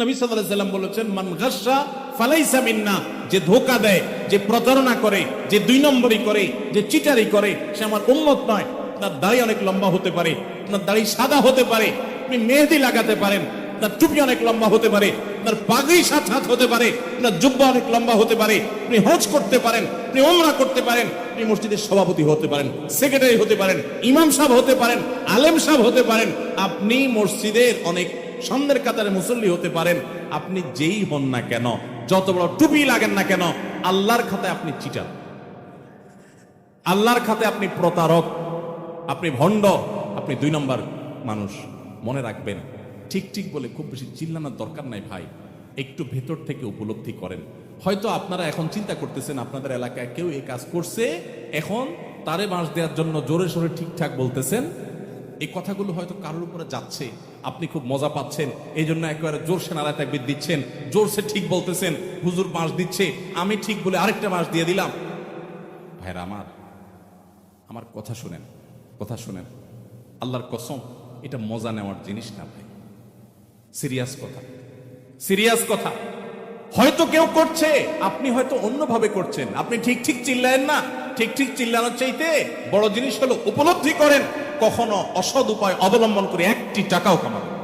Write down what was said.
নবী সাল্লাম বলেছেন, মান গাসসা ফালাইসা মিন্না যে ধোকা দেয়, যে প্রতারণা করে, যে দুই নম্বরই করে, যে চিটারি করে, সে আমার উম্মত নয়। আপনার দাড়ি অনেক লম্বা হতে পারে, আপনার দাড়ি সাদা হতে পারে, আপনি মেহেদি লাগাতে পারেন, আপনার টুপি অনেক লম্বা হতে পারে, আপনার পাগড়ি সাত হাত হতে পারে, আপনার জুব্বা অনেক লম্বা হতে পারে, আপনি হজ করতে পারেন, আপনি ওমরা করতে পারেন, আপনি মসজিদের সভাপতি হতে পারেন, সেক্রেটারি হতে পারেন, ইমাম সাহেব হতে পারেন, আলেম সাহেব হতে পারেন, আপনি মসজিদের অনেক সামনের কাতারে মুসল্লি হতে পারেন, আপনি যেই হন না কেন, যত বড় টুপি লাগেন না কেন, আল্লাহর খাতে আপনি চিটার। আল্লাহর খাতে আপনি প্রতারক, আপনি ভণ্ড, আপনি দুই নম্বর মানুষ, মনে রাখবেন, ঠিক ঠিক বলে খুব বেশি চিল্লানোর দরকার নাই ভাই, একটু ভেতর থেকে উপলব্ধি করেন। হয়তো আপনারা এখন চিন্তা করতেছেন, আপনাদের এলাকায় কেউ এই কাজ করছে, এখন তারে বাঁশ দেওয়ার জন্য জোরে সোরে ঠিকঠাক বলতেছেন এই কথাগুলো হয়তো কারোর উপরে যাচ্ছে। আপনি খুব মজা পাচ্ছেন। এই জন্য একেবারে জোরসে নারায় তাকবির দিচ্ছেন। জোরসে ঠিক বলতেছেন, হুজুর বাঁশ দিচ্ছে, আমি ঠিক বলে আরেকটা বাঁশ দিয়ে দিলাম। ভাইরা আমার আমার কথা শুনেন কথা শুনেন। আল্লাহর কসম, এটা মজা নেওয়ার জিনিস না ভাই। সিরিয়াস কথা। সিরিয়াস কথা। হয়তো কেউ করছে, আপনি হয়তো অন্যভাবে করছেন আপনি ঠিক ঠিক চিল্লায়েন না ঠিক ঠিক চিল্লানোর চাইতে বড় জিনিস হলো উপলব্ধি করেন, কখনো অসদ উপায় অবলম্বন করে একটি টাকাও কামাবেন।